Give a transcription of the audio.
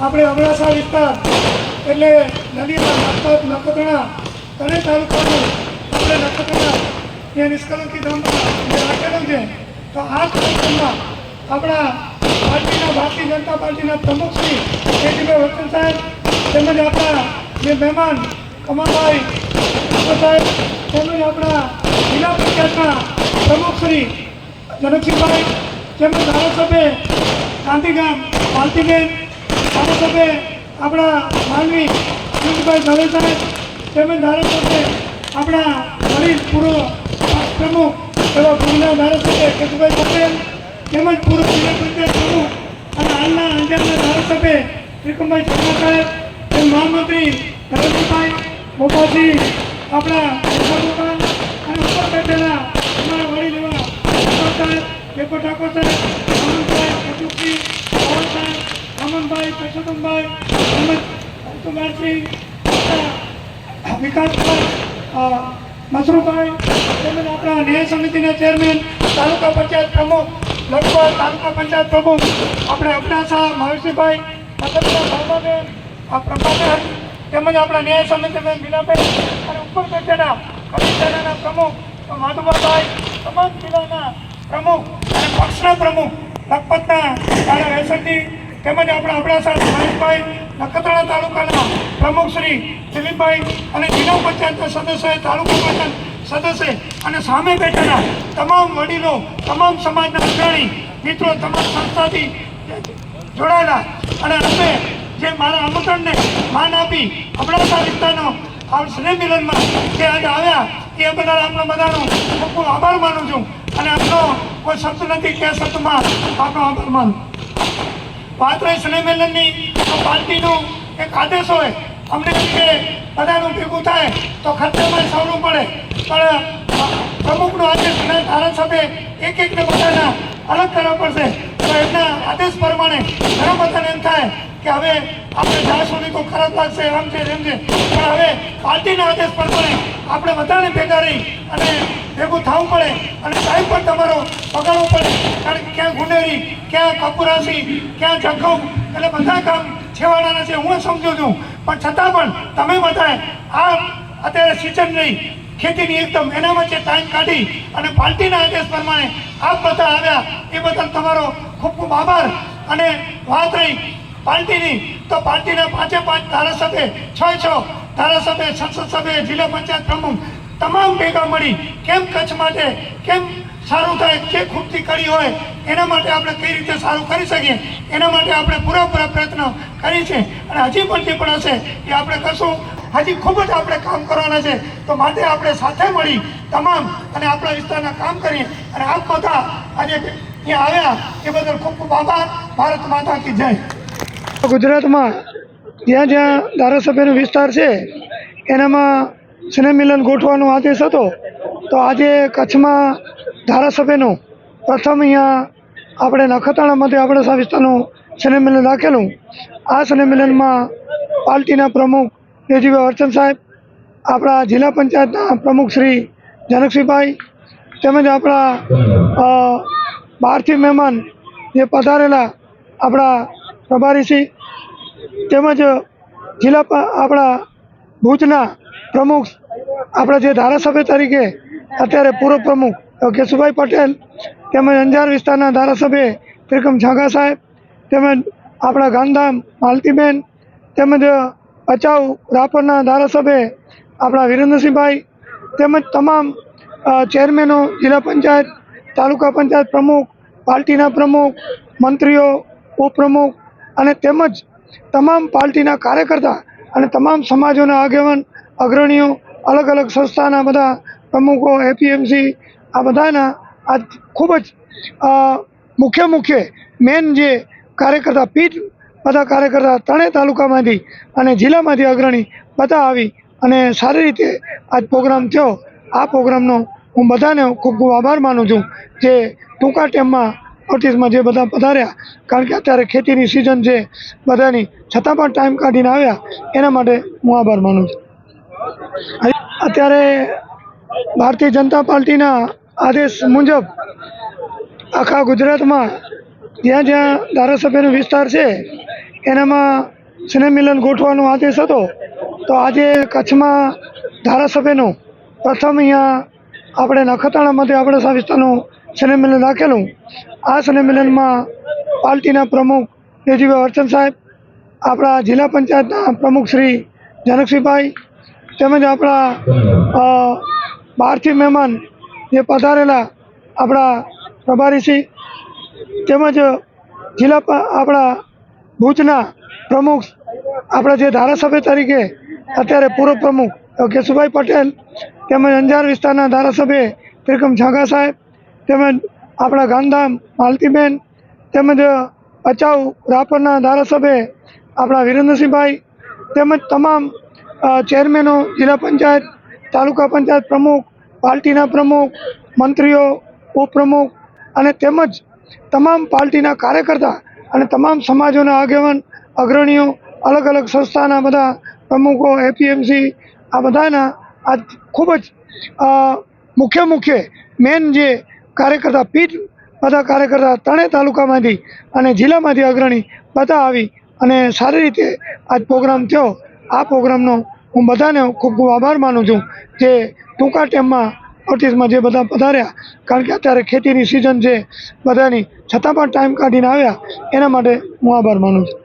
આપણે અબડાસા વિસ્તાર, એટલે નદીના લખપત નખત્રાણા ત્રણેય તાલુકાનું આપણે નખત્રાણા, ત્યાં નિષ્કલંકી ધામમાં રાખેલું છે, તો આ કાર્યક્રમમાં આપણા પાર્ટીના ભારતીય જનતા પાર્ટીના પ્રમુખ શ્રી કેજીભાઈ વકીલ સાહેબ તેમજ આપણા જે મહેમાન કમલભાઈ સાહેબ તેમજ આપણા જિલ્લા પંચાયતના પ્રમુખ શ્રી જનકસિંહભાઈ તેમજ ધારાસભ્ય ગાંધીગામ માલતીબેન ધારાસભ્ય આપણા માનવી અમિતભાઈ દવે સાહેબ, તેમજ ધારાસભ્ય આપણા વડીલ, પૂર્વ પ્રમુખ એવા પૂર્વના ધારાસભ્ય કેશુભાઈ પટેલ, તેમજ પૂર્વ જિલ્લા પંચાયત પ્રમુખ અને હાલના અંજારના ધારાસભ્ય ત્રિકમભાઈ શર્મા સાહેબ તેમ મહામંત્રી નરેન્દ્રભાઈ મોપાજી આપણા અને ઉપર બેઠેલા અમારા વડીલ એવા ઠાકોર સાહેબ ઠાકોર સાહેબ કટુકજી સાહેબ અમનભાઈ પરસોત્તમભાઈ તેમજ કુમારસિંહ વિકાસભાઈ મસરૂભાઈ તેમજ આપણા ન્યાય સમિતિના ચેરમેન, તાલુકા પંચાયત પ્રમુખ લખપત તાલુકા પંચાયત પ્રમુખ, આપણે અબડાસા મહેશભાઈ નગરના ભાવનાબેન આ પ્રભાબેન તેમજ આપણા ન્યાય સમિતિબેન બીનાબેન અને ઉપર બેઠેલા કમિશનરના પ્રમુખ માધુભાઈ, તમામ જિલ્લાના પ્રમુખ અને પક્ષના પ્રમુખ, લખપતના વેસરજી તેમજ આપણા અબડાસા મહેશભાઈ નખત્રાણા તાલુકાના પ્રમુખ શ્રી દિલીપભાઈ અને જિલ્લા પંચાયતના સદસ્ય તાલુકા પંચાયત સદસ્ય અને સામે બેઠેલા તમામ વડીલો, તમામ સમાજના અગ્રણી મિત્રો, તમામ સંસ્થાથી જોડાયેલા અને અમે જે મારા આમંત્રણને માન આપી અબડાસા વિસ્તારનો આ સ્નેહ મિલનમાં જે આજે આવ્યા, એ બદલ આપણા બધાનો હું આભાર માનું છું. અને આપનો કોઈ શબ્દ નથી, કે શબ્દમાં આપનો આભાર માનું વાત રહી સ્નેહ મિલનની તો પાર્ટીનું એક આદેશ હોય, અમને કે બધાનું ભેગું થાય તો ખર્ચામાં સવલું પડે. પણ પ્રમુખનો આદેશ અને ધારાસભ્ય એક એકને બધાના અલગ કરવા પડશે. તો એમના આદેશ પ્રમાણે ઘણા બધાને એમ થાય કે હવે આપણે જ્યાં સુધી તો ખરાબ લાગશે, આમ છે તેમ છે. પણ હવે પાર્ટીના આદેશ પ્રમાણે આપણે બધાને ભેગા રહી અને ભેગું થવું પડે અને ટાઈમ પણ તમારો પગાડવો પડે. કારણ કે ક્યાં કપુરાસી, ક્યાં જખમ એટલે બધા કામ છેવાડાના છે, હું સમજુ છું. પણ છતાં પણ તમે બધાએ આ અત્યારે સિઝન નહીં ખેતીની એકદમ એના વચ્ચે ટાઈમ કાઢી અને પાર્ટીના આદેશ પ્રમાણે આપ બધા આવ્યા, એ બદલ તમારો ખૂબ ખૂબ આભાર. અને વાત રહી પાર્ટીની તો પાર્ટીના પાંચે પાંચ ધારાસભ્ય, છ છ ધારાસભ્ય સંસદ સભ્ય, જિલ્લા પંચાયત પ્રમુખ, તમામ ભેગા મળી કેમ કચ્છ માટે, કેમ સારું થાય જે ખૂટતી કડી હોય, એના માટે આપણે કઈ રીતે સારું કરી શકીએ? એના માટે આપણે પૂરેપૂરા પ્રયત્ન કરી છે અને હજી પણ જે પણ હશે, એ આપણે કરશું. હજી ખૂબ જ આપણે કામ કરવાના છે. તો માટે આપણે સાથે મળી તમામ અને આપણા વિસ્તારના કામ કરીએ. અને આપ બધા આજે અહીંયા આવ્યા, એ બદલ ખૂબ ખૂબ આભાર. ભારત માતા કી જય. ગુજરાતમાં જ્યાં જ્યાં ધારાસભ્યનો વિસ્તાર છે, એનામાં સ્નેહ મિલન ગોઠવાનો આદેશ હતો. તો આજે કચ્છમાં ધારાસભ્યનું પ્રથમ અહીંયા આપણે નખત્રાણામાંથી આપણે વિસ્તારનું સ્નેહમિલન રાખેલું આ સ્નેહમિલનમાં પાર્ટીના પ્રમુખ તેજીભાઈ વર્ચન સાહેબ, આપણા જિલ્લા પંચાયતના પ્રમુખ શ્રી જનકસિંહભાઈ તેમજ આપણા બહારથી મહેમાન જે પધારેલા આપણા પ્રભારીશ્રી તેમજ જિલ્લા આપણા ભુજના પ્રમુખ, આપણા જે ધારાસભ્ય તરીકે અત્યારે પૂર્વ પ્રમુખ કેશુભાઈ પટેલ, તેમજ અંજાર વિસ્તારના ધારાસભ્ય ત્રિકમ ઝાગા સાહેબ, તેમજ આપણા ગાંધામ માલતીબેન, તેમજ ભચાઉ રાપરના ધારાસભ્ય આપણા વિરેન્દ્રસિંહભાઈ, તેમજ તમામ ચેરમેનો, જિલ્લા પંચાયત, તાલુકા પંચાયત પ્રમુખ, પાર્ટીના પ્રમુખ, મંત્રીઓ, ઉપપ્રમુખ અને તેમજ તમામ પાર્ટીના કાર્યકર્તા અને તમામ સમાજોના આગેવાન, અગ્રણીઓ અલગ અલગ સંસ્થાના બધા પ્રમુખો, એપીએમસી આ બધાના આ ખૂબ જ મુખ્ય મુખ્ય મેન જે કાર્યકર્તા પીઠ, બધા કાર્યકર્તા ત્રણેય તાલુકામાંથી અને જિલ્લામાંથી અગ્રણી બધા આવી અને સારી રીતે આજ પ્રોગ્રામ થયો. આ પ્રોગ્રામનો હું બધાને ખૂબ ખૂબ આભાર માનું છું જે ટૂંકા ટાઈમમાં નોટિસમાં જે બધા પધાર્યા, કારણ કે અત્યારે ખેતીની સિઝન છે, બધાની છતાં પણ ટાઈમ કાઢીને આવ્યા, એના માટે હું આભાર માનું છું. અત્યારે ભારતીય જનતા પાર્ટીના આદેશ મુજબ આખા ગુજરાતમાં જ્યાં જ્યાં ધારાસભ્યનો વિસ્તાર છે, એનામાં સ્નેહમિલન ગોઠવાનો આદેશ હતો, તો આજે કચ્છમાં ધારાસભ્યનો પ્રથમ અહીંયા આપણે નખત્રાણામાંથી આપણે અબડાસા વિસ્તારનું સ્નેહમિલન રાખેલું. આ સ્નેહમિલનમાં પાર્ટીના પ્રમુખ દેજીભાઈ અર્ચન સાહેબ, આપણા જિલ્લા પંચાયતના પ્રમુખ શ્રી જનકસિંહભાઈ, તેમજ આપણા બહારથી મહેમાન જે પધારેલા આપણા પ્રભારીશ્રી તેમજ જિલ્લા આપણા ભુજના પ્રમુખ આપણા જે ધારાસભ્ય તરીકે અત્યારે પૂર્વ પ્રમુખ કેશુભાઈ પટેલ તેમજ અંજાર વિસ્તારના ધારાસભ્ય ત્રિકમ ઝાગા સાહેબ તેમજ આપણા ગાંધામ માલતીબેન તેમજ અચાઉ રાપરના ધારાસભ્ય આપણા વિરેન્દ્રસિંહભાઈ તેમજ તમામ ચેરમેનો જિલ્લા પંચાયત, તાલુકા પંચાયત પ્રમુખ પાર્ટીના પ્રમુખ, મંત્રીઓ, ઉપપ્રમુખ અને તેમજ તમામ પાર્ટીના કાર્યકર્તા અને તમામ સમાજોના આગેવાન, અગ્રણીઓ અલગ અલગ સંસ્થાના બધા પ્રમુખો એપીએમસી આ બધાના આ ખૂબ જ મુખ્ય મુખ્ય મેન જે કાર્યકર્તા પીઠ, બધા કાર્યકર્તા ત્રણેય તાલુકામાંથી અને જિલ્લામાંથી અગ્રણી બધા આવી અને સારી રીતે આજ પ્રોગ્રામ થયો. આ પ્રોગ્રામનો હું બધાને ખૂબ ખૂબ આભાર માનું છું. જે ટૂંકા ટાઈમમાં ઓફિસમાં જે બધા પધાર્યા, કારણ કે અત્યારે ખેતીની સિઝન છે, બધાની, છતાં પણ ટાઈમ કાઢીને આવ્યા, એના માટે હું આભાર માનું છું.